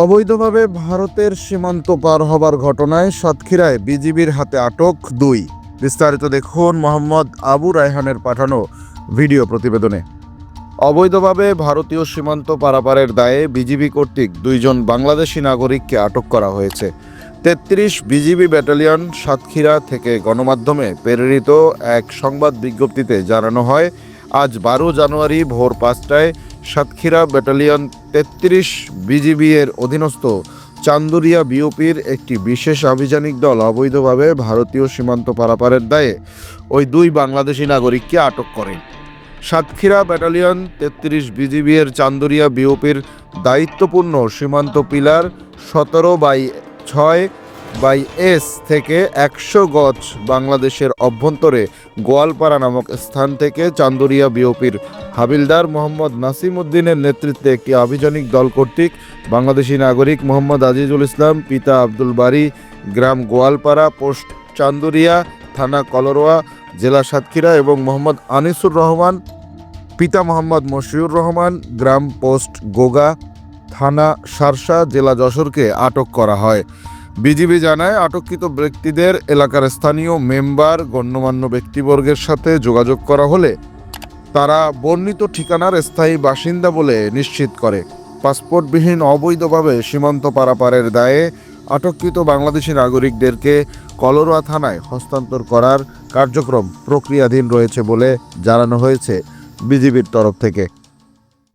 অবৈধভাবে ভারতের সীমান্ত পার হবার ঘটনায় সাতক্ষীরায় বিজিবির হাতে আটক দুই। বিস্তারিত দেখুন মোহাম্মদ আবু রায়হানের পাঠানো ভিডিও প্রতিবেদনে। অবৈধভাবে ভারতীয় সীমান্ত পারাপারের দায়ে বিজিবি কর্তৃক দুইজন বাংলাদেশি নাগরিককে আটক করা হয়েছে। তেত্রিশ বিজিবি ব্যাটালিয়ন সাতক্ষীরা থেকে গণমাধ্যমে প্রেরিত এক সংবাদ বিজ্ঞপ্তিতে জানানো হয়, আজ বারো জানুয়ারি ভোর পাঁচটায় সাতক্ষীরা ব্যাটালিয়ন তেত্রিশ বিজিবি এর অধীনস্থ চান্দুরিয়া বিওপির একটি বিশেষ আভিযানিক দল অবৈধভাবে ভারতীয় সীমান্ত পারাপারের দায়ে ওই দুই বাংলাদেশি নাগরিককে আটক করে। সাতক্ষীরা ব্যাটালিয়ন তেত্রিশ বিজিবি এর চান্দুরিয়া বিওপির দায়িত্বপূর্ণ সীমান্ত পিলার সতেরো বাই ছয় বাই এস থেকে একশো গজ বাংলাদেশের অভ্যন্তরে গোয়ালপাড়া নামক স্থান থেকে চান্দুরিয়া বিওপির হাবিলদার মোহাম্মদ নাসিম উদ্দিনের নেতৃত্বে একটি আভিযানিক দল কর্তৃক বাংলাদেশি নাগরিক মোহাম্মদ আজিজুল ইসলাম, পিতা আব্দুল বারি, গ্রাম গোয়ালপাড়া, পোস্ট চান্দুরিয়া, থানা কলরোয়া, জেলা সাতক্ষীরা এবং মোহাম্মদ আনিসুর রহমান, পিতা মোহাম্মদ মশিউর রহমান, গ্রাম পোস্ট গোগা, থানা সারসা, জেলা যশোরকে আটক করা হয়। বিজিবি জানায় আটককৃত ব্যক্তিদের এলাকার স্থানীয় মেম্বার, গণ্যমান্য ব্যক্তিবর্গের সাথে যোগাযোগ করা হলে তারা বর্ণিত ঠিকানার স্থায়ী বাসিন্দা বলে নিশ্চিত করে। পাসপোর্টবিহীন অবৈধভাবে সীমান্ত পারাপারের দায়ে আটককৃত বাংলাদেশি নাগরিকদেরকে কলরোয়া থানায় হস্তান্তর করার কার্যক্রম প্রক্রিয়াধীন রয়েছে বলে জানানো হয়েছে বিজিবির তরফ থেকে।